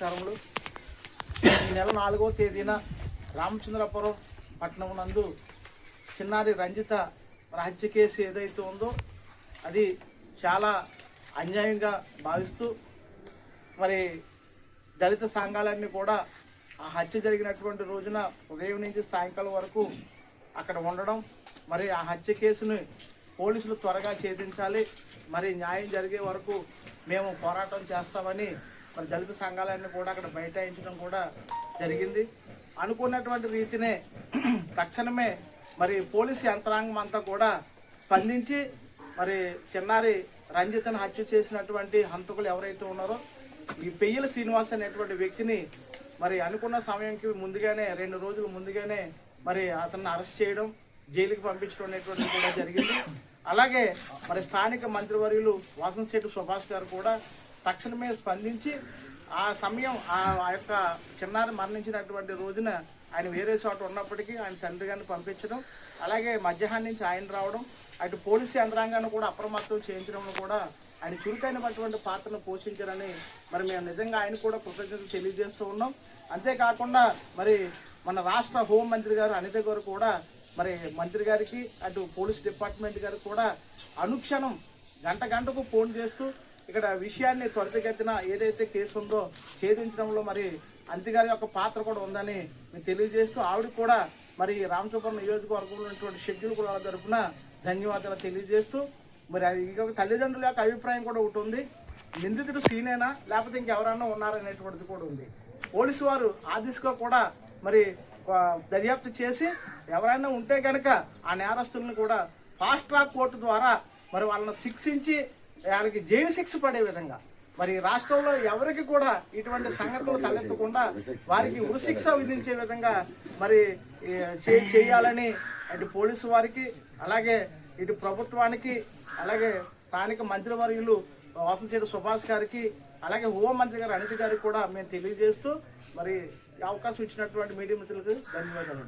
నమస్కారములు ఈ నెల నాలుగో తేదీన రామచంద్రపురం పట్టణం నందు చిన్నారి రంజిత హత్య కేసు ఏదైతే ఉందో అది చాలా అన్యాయంగా భావిస్తూ మరి దళిత సంఘాలన్నీ కూడా ఆ హత్య జరిగినటువంటి రోజున ఉదయం నుంచి సాయంకాలం వరకు అక్కడ ఉండడం మరి ఆ హత్య కేసుని పోలీసులు త్వరగా ఛేదించాలి. మరి న్యాయం జరిగే వరకు మేము పోరాటం చేస్తామని మరి దళిత సంఘాలన్నీ కూడా అక్కడ బైఠాయించడం కూడా జరిగింది. అనుకున్నటువంటి రీతినే తక్షణమే మరి పోలీసు యంత్రాంగం అంతా కూడా స్పందించి మరి చిన్నారి రంజితను హత్య చేసినటువంటి హంతకులు ఎవరైతే ఉన్నారో ఈ పెయ్యల శ్రీనివాస్ అనేటువంటి వ్యక్తిని మరి అనుకున్న సమయంకి ముందుగానే రెండు రోజులు ముందుగానే మరి అతన్ని అరెస్ట్ చేయడం జైలుకి పంపించడం అనేటువంటిది కూడా జరిగింది. అలాగే మరి స్థానిక మంత్రివర్యులు వాసంశెట్టి సుభాష్ గారు కూడా తక్షణమే స్పందించి ఆ సమయం ఆ ఆ యొక్క చిన్నారి మరణించినటువంటి రోజున ఆయన వేరే చోట ఉన్నప్పటికీ ఆయన తండ్రి గారిని పంపించడం అలాగే మధ్యాహ్నం నుంచి ఆయన రావడం అటు పోలీసు యంత్రాంగాన్ని కూడా అప్రమత్తం చేయించడంలో కూడా ఆయన చురుకైనటువంటి పాత్రను పోషించారని మరి మేము నిజంగా ఆయన కూడా కృతజ్ఞతలు తెలియజేస్తూ ఉన్నాం. అంతేకాకుండా మరి మన రాష్ట్ర హోంమంత్రి గారు అనిత గారు కూడా మరి మంత్రి గారికి అటు పోలీస్ డిపార్ట్మెంట్ గారికి కూడా అనుక్షణం గంట గంటకు ఫోన్ చేస్తూ ఇక్కడ విషయాన్ని త్వరితగతిన ఏదైతే కేసు ఉందో ఛేదించడంలో మరి అంతిగారి యొక్క పాత్ర కూడా ఉందని మేము తెలియజేస్తూ ఆవిడ కూడా మరి రామచంద్రం నియోజకవర్గంలో ఉన్నటువంటి షెడ్యూల్ కూడా తరఫున ధన్యవాదాలు తెలియజేస్తూ మరి అది ఇంకొక తల్లిదండ్రుల యొక్క అభిప్రాయం కూడా ఒకటి ఉంది. నిందితుడు సీనేనా? లేకపోతే ఇంకెవరన్నా ఉన్నారనేటువంటిది కూడా ఉంది. పోలీసు వారు ఆ దిశగా కూడా మరి దర్యాప్తు చేసి ఎవరైనా ఉంటే కనుక ఆ నేరస్తులను కూడా ఫాస్ట్ ట్రాక్ కోర్టు ద్వారా మరి వాళ్ళని శిక్షించి ఆయనకి జైలు శిక్ష పడే విధంగా. మరి రాష్ట్రంలో ఎవరికి కూడా ఇటువంటి సంఘటనలు తలెత్తకుండా వారికి ఉరిశిక్ష విధించే విధంగా మరి చే- చేయాలని అటు పోలీసు వారికి అలాగే ఇటు ప్రభుత్వానికి అలాగే స్థానిక మంత్రివర్యులు వాసంశేటి సుభాష్ గారికి అలాగే హోంమంత్రి గారు అనిత గారికి కూడా మేము తెలియజేస్తూ మరి అవకాశం ఇచ్చినటువంటి మీడియా మిత్రులకు ధన్యవాదాలు